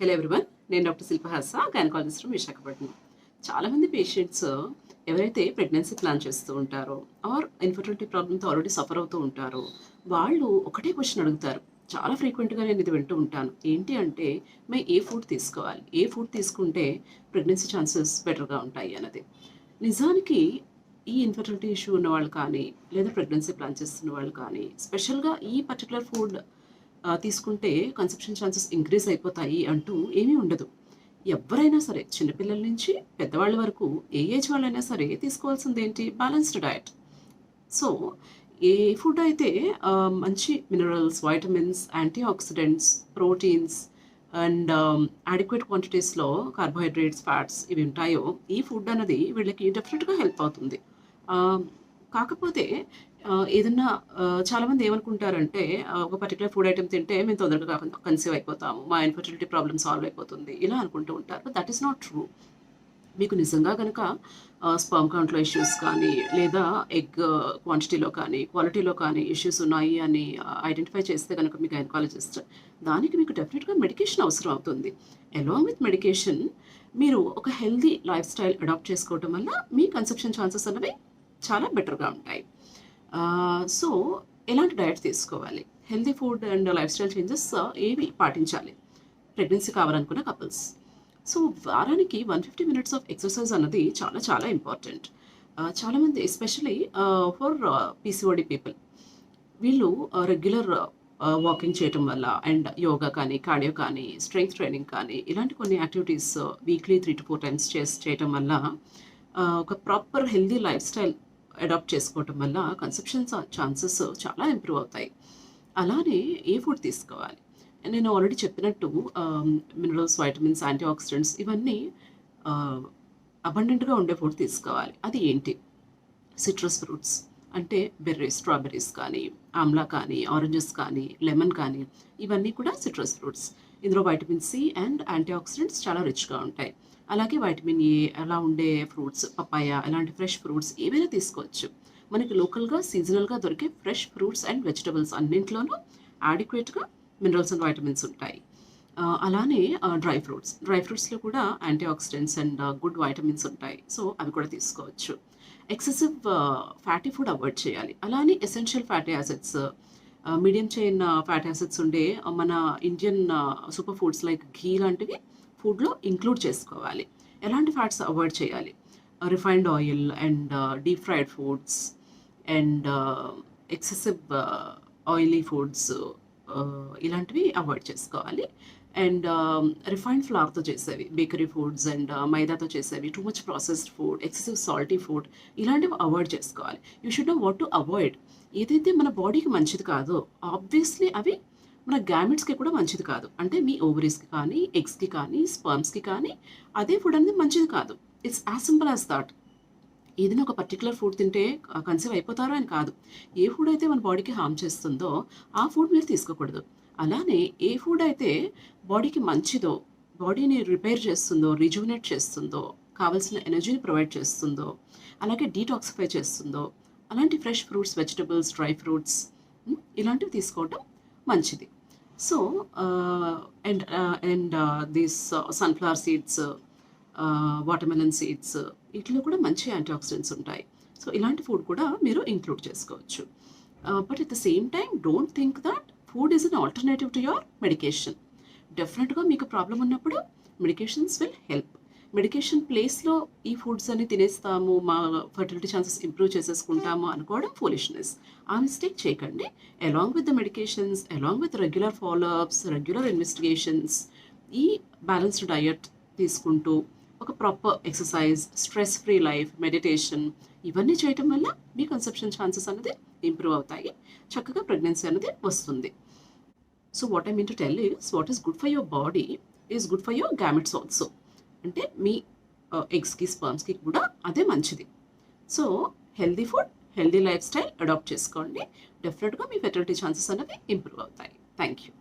Hello everyone నేను doctor Shilpahasa gynaecologist Visakhapatnam. చాలామంది patients ఎవరైతే ప్రెగ్నెన్సీ ప్లాన్ చేస్తూ ఉంటారో ఆర్ ఇన్ఫర్టిలిటీ ప్రాబ్లమ్తో ఆల్రెడీ సఫర్ అవుతూ ఉంటారో వాళ్ళు ఒకటే క్వశ్చన్ అడుగుతారు. చాలా ఫ్రీక్వెంట్గా నేను ఇది వింటూ ఉంటాను. ఏంటి అంటే మేము ఏ ఫుడ్ తీసుకోవాలి? ఏ ఫుడ్ తీసుకుంటే ప్రెగ్నెన్సీ ఛాన్సెస్ బెటర్గా ఉంటాయి? అన్నది. నిజానికి ఈ ఇన్ఫర్టిలిటీ ఇష్యూ ఉన్న వాళ్ళు కానీ లేదా ప్రెగ్నెన్సీ ప్లాన్ చేస్తున్న వాళ్ళు కానీ స్పెషల్గా ఈ పర్టికులర్ ఫుడ్ తీసుకుంటే కన్సెప్షన్ ఛాన్సెస్ ఇంక్రీజ్ అయిపోతాయి అంటూ ఏమీ ఉండదు. ఎవరైనా సరే చిన్నపిల్లల నుంచి పెద్దవాళ్ళ వరకు ఏ ఏజ్ వాళ్ళైనా సరే తీసుకోవాల్సింది ఏంటి బ్యాలెన్స్డ్ డయట్ సో ఏ ఫుడ్ అయితే మంచి minerals vitamins antioxidants proteins and adequate క్వాంటిటీస్లో carbohydrates fats ఇవి ఉంటాయో ఈ ఫుడ్ అనేది వీళ్ళకి డెఫినెట్గా హెల్ప్ అవుతుంది. కాకపోతే ఏదన్నా చాలామంది ఏమనుకుంటారంటే ఒక పర్టికులర్ ఫుడ్ ఐటమ్ తింటే మేము తొందరగా కన్సీవ్ అయిపోతాము. మా ఇన్ఫర్టిలిటీ ప్రాబ్లమ్ సాల్వ్ అయిపోతుంది. ఇలా అనుకుంటూ ఉంటారు. దట్ ఈస్ నాట్ ట్రూ మీకు నిజంగా కనుక స్పర్మ్ కౌంట్లో ఇష్యూస్ కానీ లేదా ఎగ్ క్వాంటిటీలో కానీ క్వాలిటీలో కానీ ఇష్యూస్ ఉన్నాయి అని ఐడెంటిఫై చేస్తే కనుక మీకు గైనకాలజిస్ట్ దానికి మీకు డెఫినెట్గా మెడికేషన్ అవసరం అవుతుంది. అలాంగ్ విత్ మెడికేషన్ మీరు ఒక హెల్దీ లైఫ్ స్టైల్ అడాప్ట్ చేసుకోవటం వల్ల మీ కన్సెప్షన్ ఛాన్సెస్ అనేవి చాలా బెటర్గా ఉంటాయి. సో ఎలాంటి డయట్ తీసుకోవాలి? Healthy food and lifestyle changes ఏవి పాటించాలి? ప్రెగ్నెన్సీ కావాలనుకున్న కపుల్స్. సో వారానికి one fifty minutes of exercise అన్నది చాలా చాలా ఇంపార్టెంట్. చాలామంది ఎస్పెషలీ ఫర్ పీసీఓడి పీపుల్ వీళ్ళు రెగ్యులర్ వాకింగ్ చేయటం వల్ల అండ్ యోగా కానీ కార్డియో కానీ స్ట్రెంగ్త్ ట్రైనింగ్ కానీ ఇలాంటి కొన్ని activities weekly three to four times చేసి చేయటం వల్ల ఒక proper healthy lifestyle adapt చేసుకోవటం వల్ల కన్సెప్షన్ ఛాన్సెస్ చాలా ఇంప్రూవ్ అవుతాయి. అలానే ఏ ఫుడ్ తీసుకోవాలి? నేను ఆల్రెడీ చెప్పినట్టు మినరల్స్ వైటమిన్స్ యాంటీ ఆక్సిడెంట్స్ ఇవన్నీ అబండెంట్గా ఉండే ఫుడ్ తీసుకోవాలి. అది ఏంటి? సిట్రస్ ఫ్రూట్స్ అంటే బెర్రీస్ స్ట్రాబెర్రీస్ కానీ ఆమ్లా కానీ ఆరెంజెస్ కానీ లెమన్ కానీ ఇవన్నీ కూడా సిట్రస్ ఫ్రూట్స్ ఇందులో vitamin C and antioxidants చాలా రిచ్గా ఉంటాయి. అలాగే వైటమిన్ ఏ అలా ఉండే ఫ్రూట్స్ పపాయ అలాంటి ఫ్రెష్ ఫ్రూట్స్ ఏవైనా తీసుకోవచ్చు. మనకి లోకల్గా సీజనల్గా దొరికే ఫ్రెష్ ఫ్రూట్స్ అండ్ వెజిటబుల్స్ అన్నింటిలోనూ యాడిక్వేట్గా మినరల్స్ అండ్ వైటమిన్స్ ఉంటాయి. అలానే డ్రై ఫ్రూట్స్ డ్రై ఫ్రూట్స్లో కూడా anti oxidants and good vitamins ఉంటాయి. సో అవి కూడా తీసుకోవచ్చు. ఎక్సెసివ్ ఫ్యాటీ ఫుడ్ అవాయిడ్ చేయాలి. అలానే essential fatty acids medium chain fat acids ఉండే మన Indian super foods like ghee లాంటివి ఫుడ్లో ఇంక్లూడ్ చేసుకోవాలి. ఎలాంటి ఫ్యాట్స్ అవాయిడ్ చేయాలి? Refined oil and deep fried foods and excessive oily foods ఇలాంటివి అవాయిడ్ చేసుకోవాలి. అండ్ um, రిఫైన్డ్ ఫ్లవర్తో చేసేవి బేకరీ ఫుడ్స్ అండ్ uh, మైదాతో చేసేవి too much processed food excessive salty food ఇలాంటివి అవాయిడ్ చేసుకోవాలి. You should know what to avoid ఏదైతే మన బాడీకి మంచిది కాదో ఆబ్వియస్లీ అవి మన గ్యామెట్స్కి కూడా మంచిది కాదు. అంటే మీ ఓవరీస్కి కానీ ఎగ్స్కి కానీ స్పర్మ్స్కి కానీ అదే ఫుడ్ అనేది మంచిది కాదు. It's as simple as that ఏదైనా ఒక పర్టికులర్ ఫుడ్ తింటే uh, కన్సీవ్ అయిపోతారో అని కాదు. ఏ ఫుడ్ అయితే మన బాడీకి హామ్ చేస్తుందో ఆ ఫుడ్ మీరు తీసుకోకూడదు. అలానే ఏ ఫుడ్ అయితే బాడీకి మంచిదో బాడీని రిపేర్ చేస్తుందో రిజ్యూనేట్ చేస్తుందో కావాల్సిన ఎనర్జీని ప్రొవైడ్ చేస్తుందో అలాగే డీటాక్సిఫై చేస్తుందో అలాంటి fresh fruits vegetables dry fruits ఇలాంటివి తీసుకోవటం మంచిది. So and and these sunflower seeds watermelon seeds వీటిలో కూడా మంచి యాంటీ ఆక్సిడెంట్స్ ఉంటాయి. సో ఇలాంటి ఫుడ్ కూడా మీరు ఇంక్లూడ్ చేసుకోవచ్చు. But at the same time don't think that food is an alternative to your medication డెఫినెట్గా మీకు ప్రాబ్లం ఉన్నప్పుడు మెడికేషన్స్ విల్ హెల్ప్ మెడికేషన్ ప్లేస్లో ఈ ఫుడ్స్ అన్ని తినేస్తాము మా ఫర్టిలిటీ ఛాన్సెస్ ఇంప్రూవ్ చేసేసుకుంటాము అనుకోవడం ఫోలిష్నెస్ ఆ మిస్టేక్ చేయకండి. Along with the medications along with regular follow ups regular investigations ఈ బ్యాలెన్స్డ్ డయట్ తీసుకుంటూ ఒక proper exercise stress free life meditation ఇవన్నీ చేయటం వల్ల మీ కన్సెప్షన్ ఛాన్సెస్ అనేది ఇంప్రూవ్ అవుతాయి. చక్కగా ప్రెగ్నెన్సీ అనేది వస్తుంది. So what I mean to tell is what is good for your body is good for your gametes also అంటే మీ uh, ఎగ్స్కి స్పర్మ్స్కి కూడా అదే మంచిది. So healthy food healthy life style adapt చేసుకోండి. డెఫినెట్గా మీ ఫెర్టిలిటీ ఛాన్సెస్ అనేవి ఇంప్రూవ్ అవుతాయి. Thank you